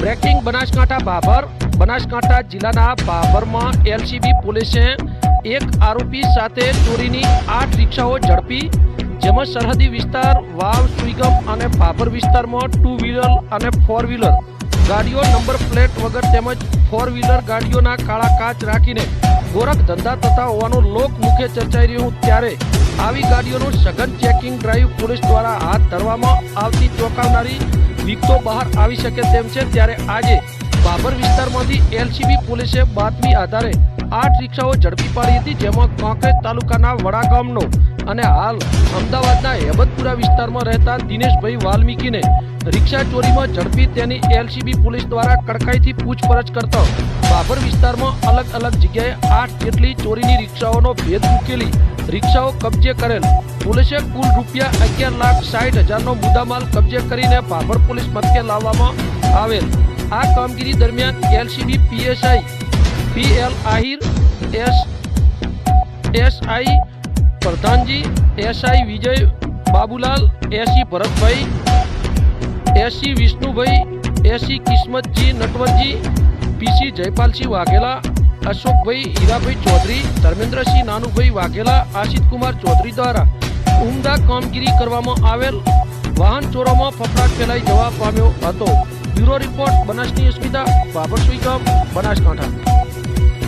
Breaking Banaskantha Babur. Banaskantha જિલ્લાના બાબરમાં LCB પોલીસે એક આરોપી સાથે ચોરીની આઠ રિક્ષાઓ ઝડપી, જેમાં સરહદી વિસ્તાર, વાવ, સુઈગમ અને બાબર વિસ્તારમાં ટુ વ્હીલર અને ફોર વ્હીલર ગાડીઓ નંબર પ્લેટ વગર તેમજ ફોર વ્હીલર ગાડીઓના કાળા કાચ રાખીને ગોરખ ધંધા થતા હોવાનું લોક મુખે ચર્ચાઈ રહ્યું ત્યારે આવી ગાડીઓનું સઘન ચેકિંગ ડ્રાઈવ પોલીસ દ્વારા હાથ ધરવામાં આવતી ચોંકાવનારી વિગતો બહાર આવી શકે તેમ છે, ત્યારે આજે બાબર વિસ્તારમાંથી એલસીબી પોલીસે બાતમી આધારે આઠ રિક્ષાઓ ઝડપી પાડી હતી, જેમાં કાંકરેજ તાલુકાના વડા ગામનો અને હાલ અમદાવાદના હેબતપુરા વિસ્તારમાં રહેતા દિનેશભાઈ વાલ્મીકીને રિક્ષા ચોરીમાં ઝડપી તેની એલસીબી પોલીસ દ્વારા કડકાઈથી પૂછપરછ કરતા બાબર વિસ્તારમાં અલગ અલગ જગ્યાએ આઠ જેટલી ચોરીની રિક્ષાઓનો ભેદ ઉકેલી રિક્ષાઓ કબજે કરેલ. પોલીસે કુલ રૂપિયા અગિયાર લાખ સાઠ હજારનો મુદ્દામાલ કબજે કરીને ભાભર પોલીસ મથકે લાવવામાં આવેલ. આ કામગીરી દરમિયાન LCB, PSI P L Ahir, S, SI Pradhanji, SI Vijay Babulal, AC Bharatbhai, AC Vishnubhai, AC Kismatji Natvarji, PC Jaypalsinh Vaghela Ashokbhai Hirabhai Chaudhari, Dharmendrasinh Nanubhai Vaghela Ashit Kumar Chaudhari દ્વારા ઉમદા કામગીરી કરવામાં આવેલ વાહન ચોરોમાં ફફડાટ ફેલાઈ જવા પામ્યો હતો. બ્યુરો રિપોર્ટ બનાસની અસ્મિતા બાબર સુઈ ગામ, બનાસકાંઠા.